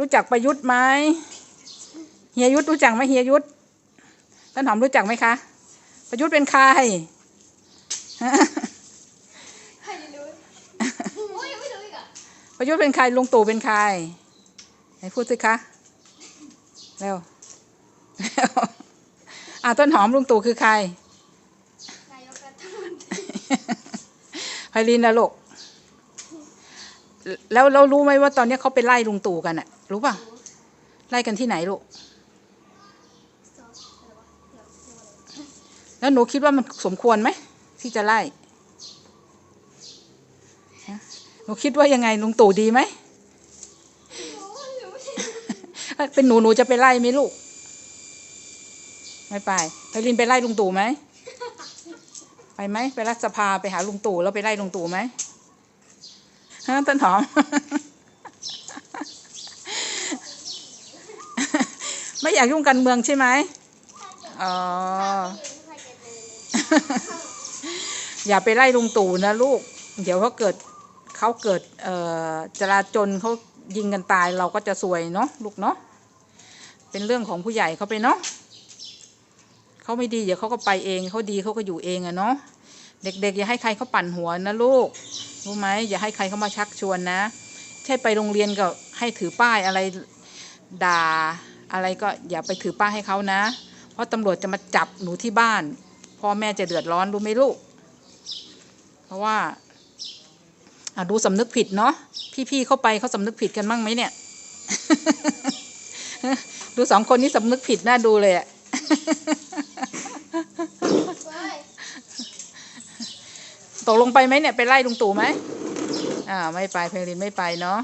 รู้จักประยุทธ์ไหมเฮียยุทธรู้จักไหมเฮียยุทธต้นหอมรู้จักไหมคะ ประยุทธ์เป็นใครฮะใครจะรู้โอ้ยยังไม่รู้อีกอะประยุทธ์เป็นใครลุงตู่เป็นใครไหนพูดสิคะเร็วเร็วอะต้นหอมลุงตู่คือใครนายกรัฐมนตรีไพลินนะลูก แล้วเรารู้ไหมว่าตอนนี้เขาไปไล่ลุงตู่กันอะรู้ป่ะไล่กันที่ไหนลูกแล้วหนูคิดว่ามันสมควรไหมที่จะไล่หนูคิดว่ายังไงลุงตู่ดีไหมเป็นหนูหนูจะไปไล่ไหมลูก ไม่ไปไพลินไปไล่ลุงตู่ไหมไปไหมไปรัฐสภาไปหาลุงตู่แล้วไปไล่ลุงตู่ไหม ต้นหอม ไม่อยากยุ่งการเมืองใช่ไหมอ๋อ อย่าไปไล่ลุงตู่นะลูก เดี๋ยวเขาเกิดเขาเกิดเอ่อจราจนเขายิงกันตายเราก็จะซวยเนาะลูกเนาะ เป็นเรื่องของผู้ใหญ่เขาไปเนาะเขาไม่ดีเดี๋ยวเขาก็ไปเองเขาดีเขาก็อยู่เองอะเนาะเด็กๆอย่าให้ใครเขาปั่นหัวนะลูก รู้ไหมอย่าให้ใครเขามาชักชวนนะ ใช่ไปโรงเรียนก็ให้ถือป้ายอะไรด่าอะไรก็อย่าไปถือป้ายให้เขานะ เพราะตำรวจจะมาจับหนูที่บ้านพ่อแม่จะเดือดร้อนรู้ไหมลูก เพราะว่าอะดูสำนึกผิดเนาะพี่ๆเข้าไปเขาสำนึกผิดกันบ้างไหมเนี่ย ดูสองคนนี้สำนึกผิดน่าดูเลยอะ ตกลงไปไหมเนี่ยไปไล่ลุงตู่ไหมอ่าไม่ไปเพลรินไม่ไปเนาะ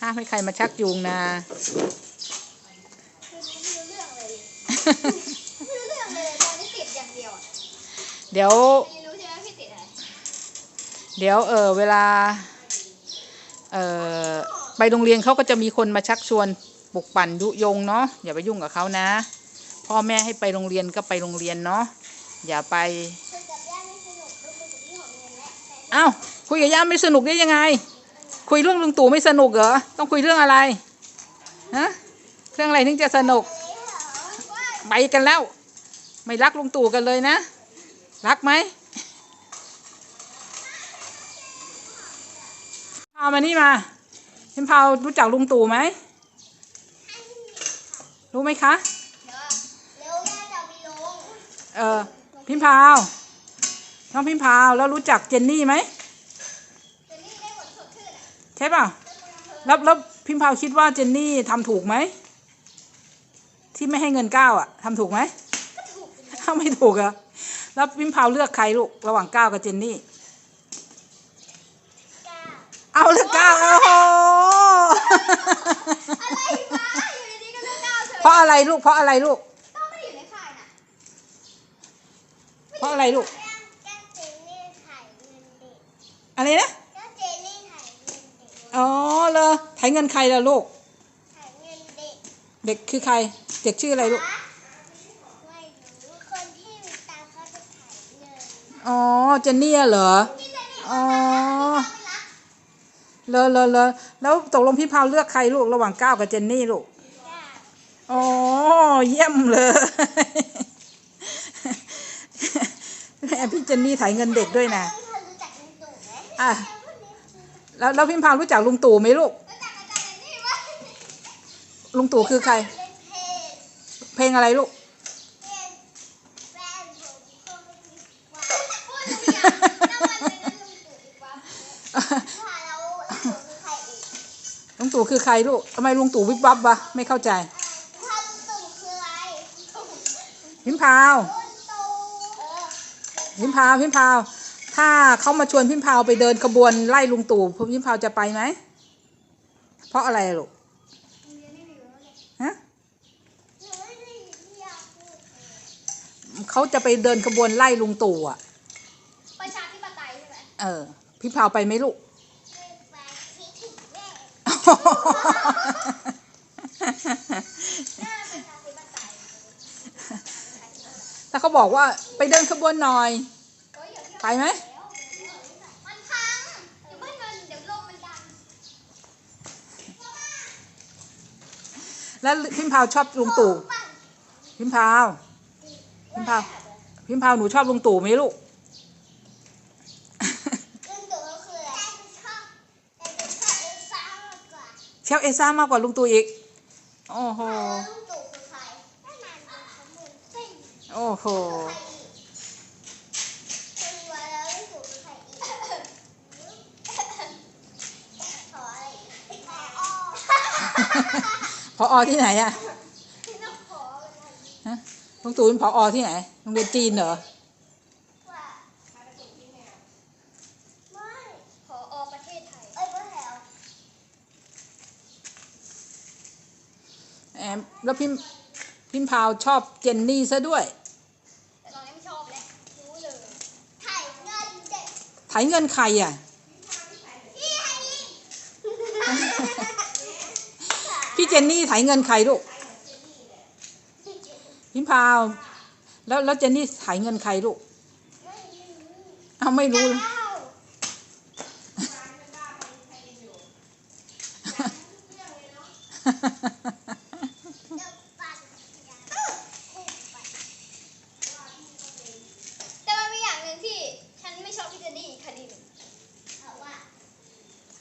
ห้ามให้ใครมาชักจูงนะเรื่องนะเดี๋ยว เดี๋ยวเออเวลาเออไปโรงเรียนเขาก็จะมีคนมาชักชวนปลุกปั่นยุยงเนาะอย่าไปยุ่งกับเขานะ พ่อแม่ให้ไปโรงเรียนก็ไปโรงเรียนเนาะอย่าไป เอ้าคุยกับย่าไม่สนุกได้ยังไง คุยเรื่องลุงตู่ไม่สนุกเหรอต้องคุยเรื่องอะไรฮะเรื่องอะไรถึงจะสนุกไปกันแล้ว ไม่รักลุงตู่กันเลยนะ รักไหมพามานี่มาพิมพาวรู้จักลุงตู่ไหมรู้ไหมคะเร็วแม่จะไปลงเออพิมพาว น้องพิมพาวแล้วรู้จักเจนนี่ไหมเจนนี่ได้ผลสดชื่นอะใช่ป่ะแล้วแล้วพิมพาวคิดว่าเจนนี่ทำถูกไหมที่ไม่ให้เงินก้าวอะทำถูกไหมก็ถูกสิถ้าไม่ถูกอะแล้วพิมพาวเลือกใครลูกระหว่างก้าวกับเจนนี่ก้าเอาเลือกก้าวโอ้โหอะไรวะอยู่ดีๆก็เลือกก้าวเฉยเพราะอะไรลูกเพราะอะไรลูกต้องไม่ได้อยู่ในค่ายนะเพราะอะไรลูก อะไรนะแก้เจนนี่ถ่ายเงินเด็กอ๋อเลยไถเงินใครล่ะลูก ถ่ายเงินเด็กเด็กคือใคร เด็กชื่ออะไรลูก ไม่รู้คนที่มีตังค์เขาจะถ่ายเงินอ๋อ เจนนี่อะเหรอพี่เจนนี่อ๋อไม่รักเลอเลอเลอแล้วตกลงพี่พาวเลือกใครลูกระหว่างก้าวกับเจนนี่ลูกก้าอ๋อ เยี่ยมเลย แม่พี่เจนนี่ไถเงินเด็กด้วยนะ เอะแล้วแล้วพี่พาวรู้จักลุงตู่ไหมลูกรู้จักอาจารย์นี่วะลุงตู่คือใครเล่นเพลงเพลงอะไรลูกเล่นแฟนผมก็ไม่คิดว่าพูดเสียงน้ำมันเป็นลุงตู่ดีกว่าว่าแล้วลุงตู่คือใครอีกลุงตู่คือใครลูกทำไมลุงตู่วิบวับวะไม่เข้าใจถ้าลุงตู่คืออะไรพิมพาวลุงตู่เออพิมพาวพิมพาว ถ้าเขามาชวนพิมพาวไปเดินขบวนไล่ลุงตู่พิมพาวจะไปไหม เพราะอะไรลูกเรียนไม่มีแล้วเนี่ยฮะหนูไม่ได้อยากพูดเลยเขาจะไปเดินขบวนไล่ลุงตู่อะประชาธิปไตยใช่ไหมเออพิมพาวไปไหมลูกเป็นแฟนที่ถึงแม่หน้าประชาธิปไตยถ้าเขาบอกว่าไปเดินขบวนหน่อย ไปไหมมันพังเดี๋ยวเพื่อนเงินเดี๋ยวลมมันดันแล้วพิมพาวชอบลุงตู่พิมพาวพิมพาวพิมพาวหนูชอบลุงตู่ไหมลูกลุงตู่ก็คืออะไรชอบแต่ชอบเอลซ่ามากกว่าเชฟเอซ่ามากกว่าลุงตู่อีกโอ้โหลุงตู่คือใครนั่นนานดูเขาเหมือนเส้น โอ้โห ใครอีกคนรวยแล้วลุงตู่คือใครอีกขออะไรอีกขอ พออที่ไหนอะพี่ต้องขออะไรฮะลุงตู่เป็นพออที่ไหนโรงเรียนจีนเหรอว่าไม่ขออประเทศไทยเอ้ยก็แถวแอมแล้วพิมพิมพาวชอบเจนนี่ซะด้วยแต่ตอนนี้ไม่ชอบแล้วรู้เลยไถ่เงินเด็กไถเงินใครอะ พี่ให้ลิง พี่ เจนนี่ไถเงินใครลูกพิมพาว แล้วแล้วเจนนี่ไถเงินใครลูก เอาไม่รู้เลย แต่มันมีอย่างหนึ่งที่ฉันไม่ชอบพี่เจนนี่อีกคดีหนึ่งเพราะว่า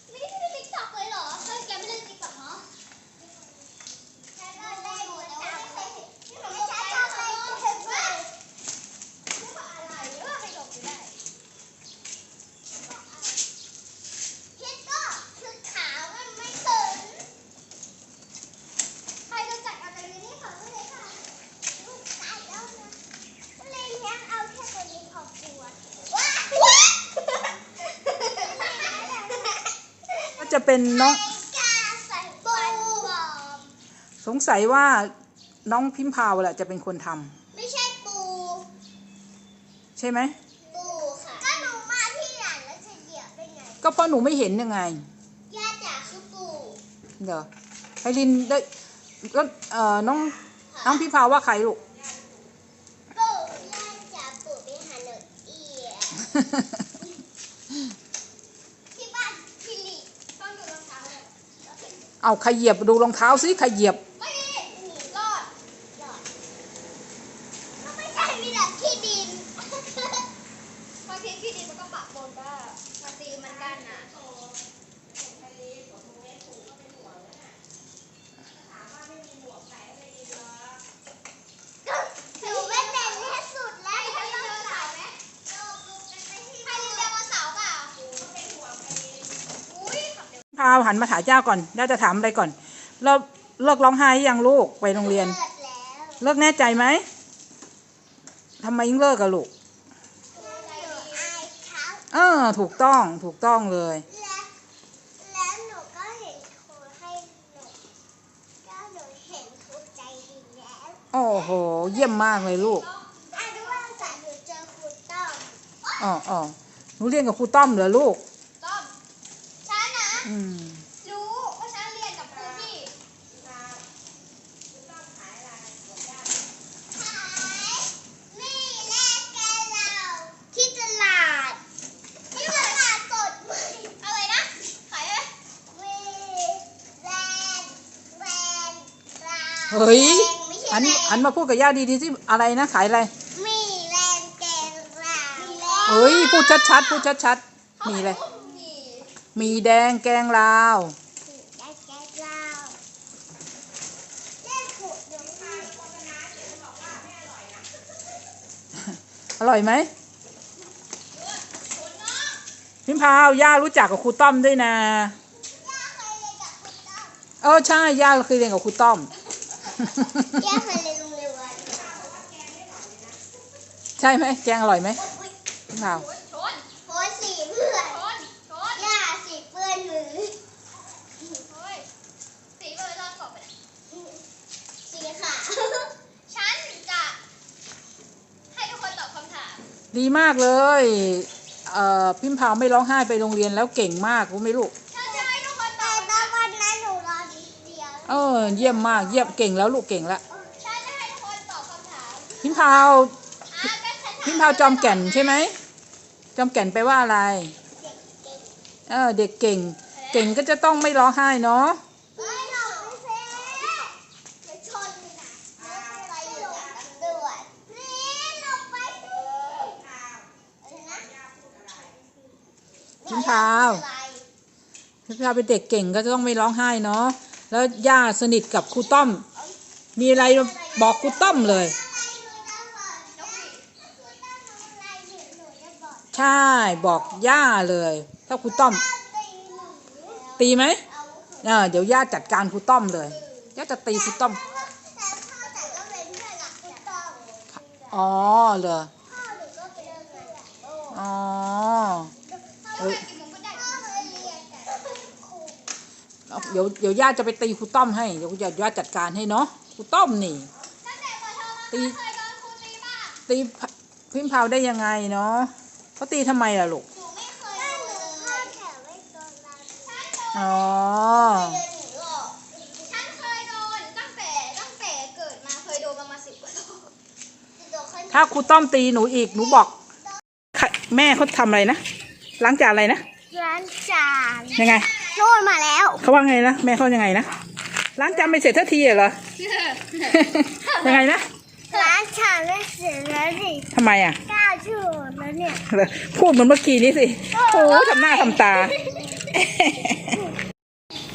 ไม่ได้เล่นติ๊กต็อกเลยเหรอเฮ้ยแกไม่เล่นติ๊กต็อกเหรอฉันก็เล่นหมดแล้วไม่ใช่ไม่ใช่ชอบเล่นเห็นไหมไม่ว่าอะไรเออให้หลบอยู่ได้พิษก็คือขาวมันไม่ถึงใครจะจัดอะไรนี่ขอเลยค่ะลูกตายแล้วนะ เลยเลี้ยงเอาแค่ตัวนี้พอกลัวว้าว้า ก็ จะเป็นน้องกาใส่ปูบอมสงสัยว่าน้องพิมพาวแหละจะเป็นคนทำไม่ใช่ปูใช่ไหม ปูค่ะ ก็หนูมาที่หลังแล้วจะเหยียบได้ไงก็เพราะหนูไม่เห็นยังไง ย่าจ๋าคือปูเดี๋ยวไพลินได้แล้วเอ่อน้องน้องพิมพาวว่าใครลูก ปูย่าจ๋าปูไปหาหนูเอียที่บ้านพี่ลิต้องดูรองเท้าเลย เอาใครเหยียบดูรองเท้าสิใครเหยียบไม่ได้หนีรอดรอดก็ไม่ใช่มีแต่ที่ดินบางทีที่ดินมันก็ปะปนได้บางทีมันกันนะ เร็วพาวหันมาถามเจ้าก่อนเจ้าจะถามอะไรก่อนเลิกเลิกร้องไห้หรือยังลูกไปโรงเรียนเลิกแล้วเลิกแน่ใจไหมทำไมยิ่งเลิกอะลูกหนูอายเขาเออถูกต้องถูกต้องเลยและแล้วหนูก็เห็นครูให้หนูก็หนูเห็นครูใจดีแล้วโอ้โห เยี่ยมมากเลยลูกอะดูว่าสายหนูเจอครูต้อมอ๋ออ๋อหนูเรียนกับครูต้อมเหรอลูกต้อมฉันนะ อืมรู้ว่าฉันเรียนกับครูที่ขายมีแลกแกเราที่ตลาดที่ตลาดสดอะไรนะขายอะไรวีแวนแวนราวเฮ้ยแรงไม่ใช่อันแรงอันมาพูดกับย่าดีๆที่อะไรนะขายอะไร มีแรงแกงราวมีแรงเฮ้ยพูดชัดๆพูดชัดๆมีอะไร มีมีแดงแกงลาวแกงแกงราวเล่นขูดเดี๋ยวมาโฆษณาเดี๋ยวบอกว่าไม่อร่อยนะอร่อยไหมพิมพาวย่ารู้จักกับครูต้อมด้วยนะย่าเคยเรียนกับคุณต้อมเออใช่ย่าเคยเรียนกับครูต้อม ย่าเคยเรียนโรงเรียนวัดใช่ไหมแกงอร่อยไหมพิมพาว ชนโอ้ยสีเพื่อนชนชนย่าสีเปื้อนมือโอ้ยสีเปื้อนรอดกบไปสีขาวฉันจะให้ทุกคนตอบคำถาม ดีมากเลยเอ่อพิมพาวไม่ร้องไห้ไปโรงเรียนแล้วเก่งมากรู้ไหมลูกฉันจะให้ทุกคนตอบแต่วันนั้นหนูรอนิดเดียวเออเยี่ยมมากเยี่ยมเก่งแล้วลูกเก่งแล้วฉันจะให้ทุกคนตอบคำถามพิมพาวอะก็ฉันถพิมพาวจอมแก่นใช่ไหมจอมแก่นไปลว่าอะไรเด็กเก่งเออเด็กเก่ง เก่งก็จะต้องไม่ร้องไห้เนาะ เฮ้ยหลอกไม่เซ่ พิมพาวพิมพาวเป็นเด็กเก่งก็จะต้องไม่ร้องไห้เนาะแล้วย่าสนิทกับครูต้อม มีอะไรบอกครูต้อมเลย ใช่บอกย่าเลย ถ้าครูต้อม ตีไหมเออเดี๋ยวย่าจัดการครูต้อมเลยย่าจะตีครูต้อมอ๋อเหรออ๋อ เอ้ยเดี๋ยวเดี๋ยวย่าจะไปตีครูต้อมให้เดี๋ยวย่าจัดการให้เนาะครูต้อมนี่ตีตีพิมพ์พาได้ยังไงเนาะเขาตีทำไมล่ะลูกอ๋อถ้าครูต้อมตีหนูอีกหนูบอก แม่เขาทำอะไรนะ ล้างจานอะไรนะล้างจานยังไงโน่นมาแล้วเขาว่าไงนะแม่เขายังไงนะล้างจานไม่เสร็จทันทีเหรอยังไงนะล้างจานไม่เสร็จแล้วสิทำไมอะก้าชั่วแล้วเนี่ยพูดเหมือนเมื่อกี้นี้สิโอ้ทำหน้าทำตา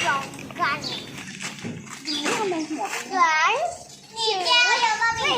จองกันนีบแก้วอย่มาบีด